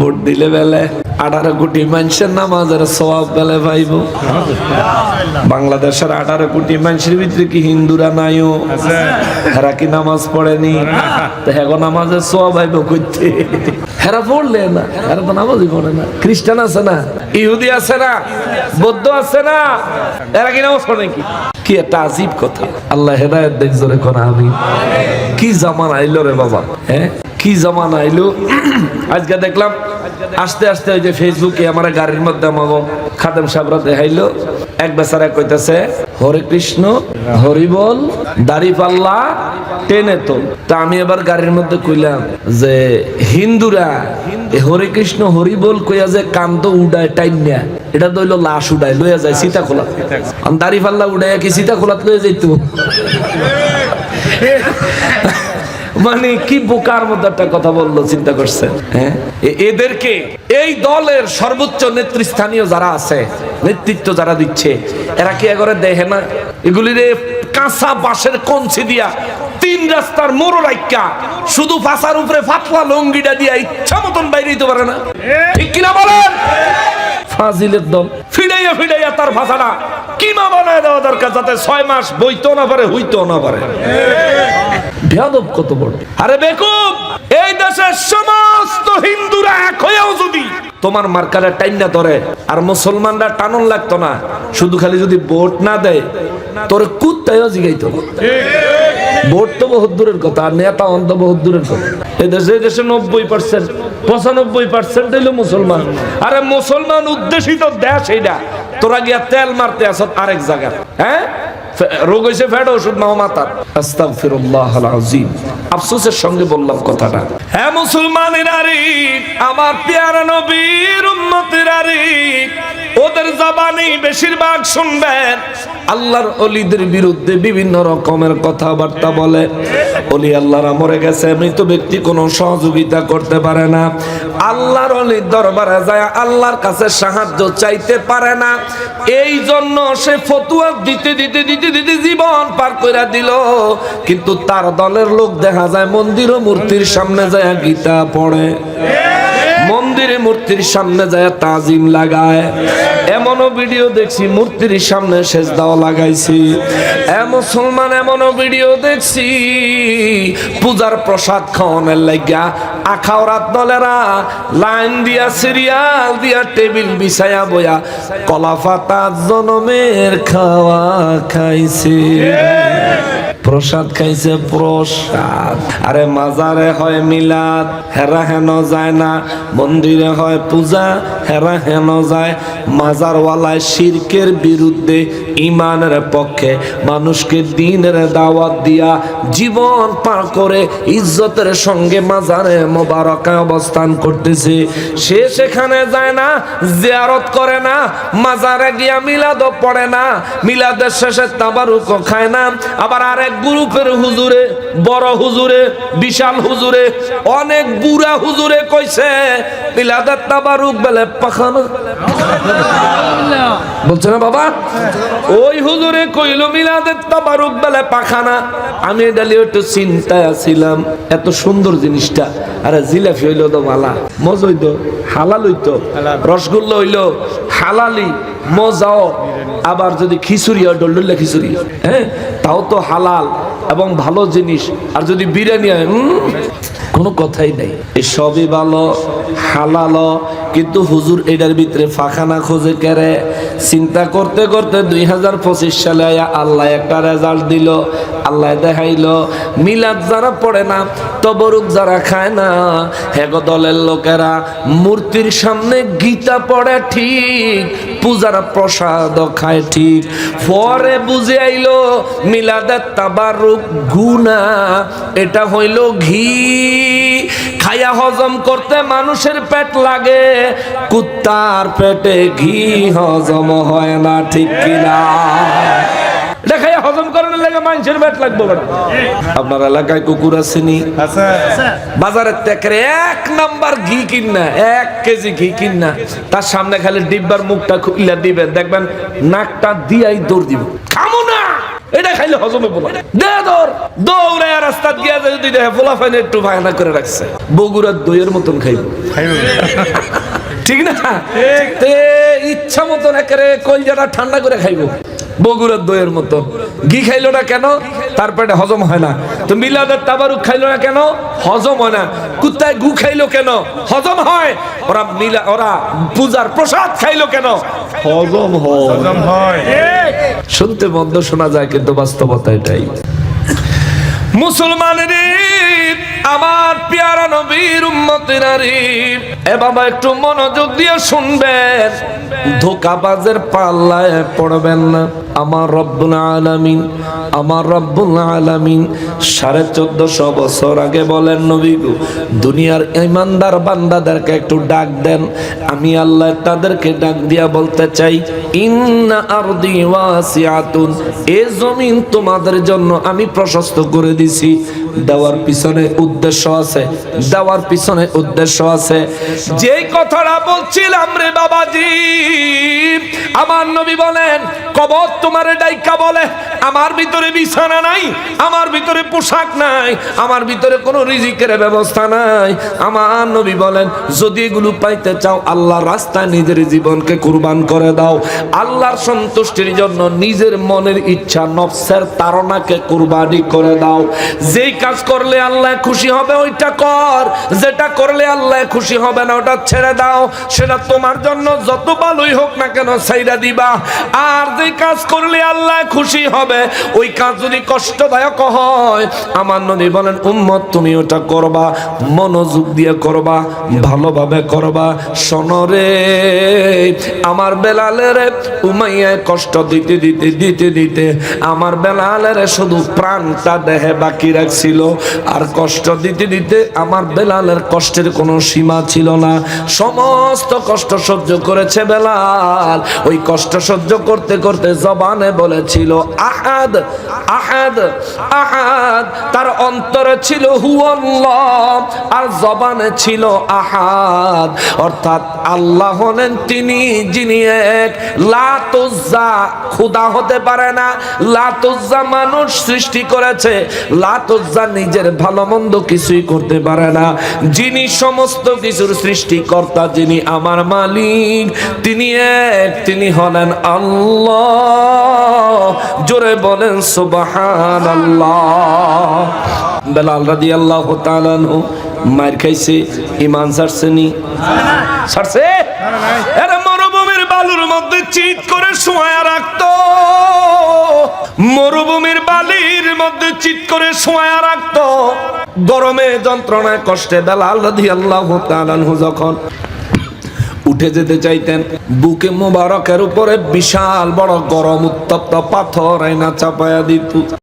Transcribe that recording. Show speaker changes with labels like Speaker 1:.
Speaker 1: Vote দিলে বেলে আঠারো কোটি মানুষের নামাজের সবাব বেলে পাইব বাংলাদেশের আঠারো কোটি মানুষের ভিতরে কি হিন্দুরা নাইও? হেরা কি নামাজ পড়েনি? হেগো নামাজের সবাব পাইব করতে হেরা পড়লে না, হেরা তো নামাজই পড়ে না। খ্রিস্টান আছে না? ইহুদি আছে না? বৌদ্ধ আছে না? এরা কি নামাজ পড়ে কি কি একটা আজীব কথা। আল্লাহ হেদায়ত দেখ জোরে করা আমি কি জামান আইল রে বাবা হ্যাঁ? কি জামান আইলো আজকে দেখলাম, আস্তে আস্তে ওই যে ফেসবুকে আমার গাড়ির মধ্যে আমাকে খাদেম সাবরা দেখাইলো। এক বেচারা কইতাছে, হরে কৃষ্ণ, হরি বল, দাড়ি পাল্লা, টেনে তো। তা আমি এবার গাড়ির মধ্যে কইলাম যে, হিন্দুরা হরে কৃষ্ণ, হরি বল কইয়া যে কান্ত উডায় টাইম নেয়া এটা দইল লাশ উডায়, লইয়া যায় সীতা খোলা দাড়ি পাল্লা উডাইয়া কি সীতা খোলাত লইয়া যাইতো? মানে কি বোকার মধ্যে একটা কথা বলল, চিন্তা করছেন? হ্যাঁ? এদেরকে এই দলের সর্বোচ্চ নেতৃস্থানীয় যারা আছে, নেতৃত্ব যারা দিচ্ছে, এরা কি একবারে দেখে না? এগুলির কাঁচা বাঁশের কঞ্চি দিয়া তিন রাস্তার মোড় রাইকা শুধু ফাঁসার উপরে ফাতলা লঙ্গিটা দিয়া ইচ্ছা মতন বাইরে দিতে পারে না। ঠিক কিনা বলেন? ফাজিলের দল। ফিডাইয়া ফিডাইয়া তার ভাষাটা কিমা বানায় দেওয়া দরকার, যাতে ছয় মাস বইতেও না পারে, হইতেও না পারে। বেয়াদব কত বড়। আরে বেকুব, এই দেশের সমস্ত হিন্দুরা এক হয়েও যদি তোমার মার্কারে টাইম না ধরে আর মুসলমানরা টানন লাগতো না, শুধু খালি যদি ভোট না দেয়, তোর কুত্তায়ও জিগাইতো। ভোট তো বহুত দূরের কথা, আর নেতা অন্ত বহুত দূরের কথা। এই দেশে নব্বই পার্সেন্ট, পঁচানব্বই পার্সেন্ট হইল মুসলমান। আরে মুসলমান উদ্দেশিত দেশ এইটা তোরা গিয়া তেল মারতে আস আরেক জায়গায় হ্যাঁ? রোগ হয়েছে ফ্যাট ওষুধ নাও মাতার আস্তাগফিরুল্লাহ ফিরুল্লাহ আযীম আফসোসের সঙ্গে বললাম কথাটা। হ্যাঁ মুসলমানের আরে আমার পেয়ারা নবীর উম্মতের আরে ওদের জবানে বেশিরভাগ শুনবেন। আল্লাহর অলিদের বিরুদ্ধে বিভিন্ন রকমের কথাবার্তা বলে। অলি আল্লাহরা মরে গেছে, মৃত ব্যক্তি কোনো সহযোগিতা করতে পারে না। আল্লাহর অলির দরবারে যায়, আল্লাহর কাছে সাহায্য চাইতে পারে না। এই জন্য সে ফতুয়া দিতে দিতে দিতে দিতে জীবন পার করে দিল। কিন্তু তার দলের লোক দেখা যায় মন্দির ও মূর্তির সামনে যায় গীতা পড়ে। মন্দিরে মূর্তির সামনে যায় তাজিম লাগায়। এমনও ভিডিও দেখছি, মূর্তির সামনে শেষ দাও লাগাইছি। এ মুসলমান এমনও ভিডিও দেখছি, পূজার প্রসাদ খাওয়ানোর লাগিয়া আখাওরাত দলেরা লাইন দিয়া সিরিয়াল দিয়া টেবিল বিছায়া বয়া কলা পাতা জনমের খাওয়া খাইছে। প্রসাদ খাইছে প্রসাদ। আরে মাজারে হয় মিলাদ, হেরা হেন যায় না। মন্দিরে হয় পূজা, হেরা হেন যায়। মাজারওয়ালায় শিরকের বিরুদ্ধে ইমানের পক্ষে। মানুষকে দিনের দাওয়াত দিয়া জীবন পার করে ইজ্জতের সঙ্গে মাজারে মোবারকায় অবস্থান করতেছে। সে সেখানে যায় না, জিয়ারত করে না, মাজারে গিয়া মিলাদও পড়ে না। মিলাদের শেষে তাবারুকও খায় না। আবার আরেক গ্রুপের হুজুরে বড় হুজুরে বিশাল হুজুরে অনেক বুড়া হুজুরে কইছে মিলাদের তাবারুক বেলে পাখানো। বলছে না বাবা? ওই হুজুরে কইল, মিলাদের তাবারুক বেলা পাখানা। আমি ডালি একটু চিন্তায় আছিলাম, এত সুন্দর জিনিসটা। আরে জিলাপি হইল তো মালা, মজ হইতো, হালাল হইতো, রসগোল্লা হইল, হালালি, মজাও। আবার যদি খিচুড়ি হয় ডলডুল্লা খিচুড়ি হ্যাঁ? তাও তো হালাল এবং ভালো জিনিস। আর যদি বিরিয়ানি হয় কোনো কথাই নাই। এই সবই ভালো হালালো কিন্তু হুজুর এটার ভিতরে ফাখানা খোঁজে কেরে চিন্তা করতে করতে দুই হাজার পঁচিশ সালে আল্লাহ একটা রেজাল্ট দিল, আল্লাহ দেখাইলো, মিলাদ যারা পড়ে না, তবরুক যারা খায় না, হেগ দলের লোকেরা মূর্তির সামনে গীতা পড়ে ঠিক, পূজার প্রসাদ খায় ঠিক, পরে বুঝে আইলো মিলাদের তাবারুক গুনা এটা হইল ঘি। খায়া হজম করতে মানুষের পেট লাগে। কুত্তার পেটে ঘি হজম হয় না ঠিক কিনা? এটা খাইয়া হজম করানোর লাগে মানুষের পেট লাগবে আপনার এলাকায় কুকুর আসেনি? বাজারের থেকে এক নাম্বার ঘি কিনা এক কেজি ঘি কিনা। তার সামনে খালি ডিব্বার মুখটা দিবেন দেখবেন নাকটা দিয়াই দৌড় দিব। খামো! এটা খাইলে হজমে বলো দে দৌড় দৌড়ে রাস্তা গিয়া যদি দেখে ফোলা ফাইনে একটু ভায়না করে রাখছে। বগুড়ার দইয়ের মতন খাইব। ঠিক না? তে ইচ্ছা মতন একেবারে কলজাটা ঠান্ডা করে খাইব। বগুড়ার দইয়ের মতো ঘি খাইলো না কেন? তার পেটে হজম হয় না। তো মিলাদের তাবারুক খাইলো না কেন? হজম হয় না। কুত্তায় গু খাইলো কেন? হজম হয়। ওরা মিলা ওরা পূজার প্রসাদ খাইলো কেন? হজম হয়। শুনতে মন্দ শোনা যায় কিন্তু বাস্তবতা এটাই। মুসলমানের আমার পেয়ারা নবীর উম্মতেরা রে এ বাবা, একটু মনোযোগ দিয়ে শুনবেন। ধোকাবাজের পাল্লায় পড়বেন না। আমার রব্বুল আলামিন, আমার রব্বুল আলামিন, সাড়ে চোদ্দশো বছর আগে বলেন, নবী গো, দুনিয়ার ইমানদার বান্দাদেরকে একটু ডাক দেন। আমি আল্লাহ তাদেরকে ডাক দিয়া বলতে চাই, ইন্না আরদি ওয়াসিআতুন, এ জমিন তোমাদের জন্য আমি প্রশস্ত করে দিছি। দেওয়ার পিছনে উদ্দেশ্য আছে, দেওয়ার পিছনে উদ্দেশ্য আছে। যে কথাটা বলছিলাম রে বাবাজি, আমার নবী বলেন, কবর তোমার ডাইকা বলে আমার ভিতরে বিছানা নাই, আমার ভিতরে পোশাক নাই, আমার ভিতরে কোনো রিজিকের ব্যবস্থা নাই। আমার নবী বলেন, যদি এগুলো পাইতে চাও, আল্লাহর রাস্তায় নিজের জীবনকে কুরবান করে দাও। আল্লাহর সন্তুষ্টির জন্য নিজের মনের ইচ্ছা, নফসের তারণাকে কুরবানি করে দাও। যেই কাজ করলে আল্লাহ খুশি হবে, ওইটা কর। যেটা করলে আল্লাহ খুশি হবে না, ওটা ছেড়ে দাও। সেটা তোমার জন্য যত ভালোই হোক না কেন সাইরা দিবা। আর যে কাজ করলে আল্লাহ খুশি হবে ওই কাজ যদি কষ্টদায়ক হয়, আমার নদী বলেন, উম্মত, তুমি ওটা করবা, মনোযোগ দিয়ে করবা, ভালোভাবে করবা। শোনরে আমার বেলালের উমাইয়া কষ্ট দিতে দিতে দিতে দিতে, আমার বেলালের শুধু প্রাণটা দেহে বাকি রাখছিল। আর কষ্ট দিতে দিতে আমার বেলালের কষ্টের কোনো সীমা ছিল না। সমস্ত কষ্ট সহ্য করেছে বেলাল। ওই কষ্ট সহ্য করতে করতে জবানে বলেছিল আহাদ আহাদ আহাদ। তার অন্তরে ছিল হুয়াল্লাহ, আর জবানে ছিল আহাদ। অর্থাৎ আল্লাহ হলেন তিনি যিনি এক লাতুজ্জা, খুদা হতে পারে না। লাতুজ্জা মানুষ সৃষ্টি করেছে। লাতুজ্জা নিজের ভালো মন্দ কিছুই করতে পারে না। যিনি সমস্ত কিছুর সৃষ্টিকর্তা, যিনি আমার মালিক, তিনি এক, তিনি হলেন আল্লাহ। জোরে বলেন সুবাহান বেলাল রাদি আল্লাহ তালানহু মার খাইছে ইমান ছাড়ছেনি ছাড়ছে? এরা মরুভূমির বালুর মধ্যে করে রাখতো। মরুভূমির বালির মধ্যে চিৎ করে শোয়া রাখতো। গরমে যন্ত্রণায় কষ্টে বেলাল রাদি আল্লাহ যখন উঠে যেতে চাইতেন। বুকে মোবারকের উপরে বিশাল বড় গরম উত্তপ্ত পাথর আইনা চাপায়া দিত।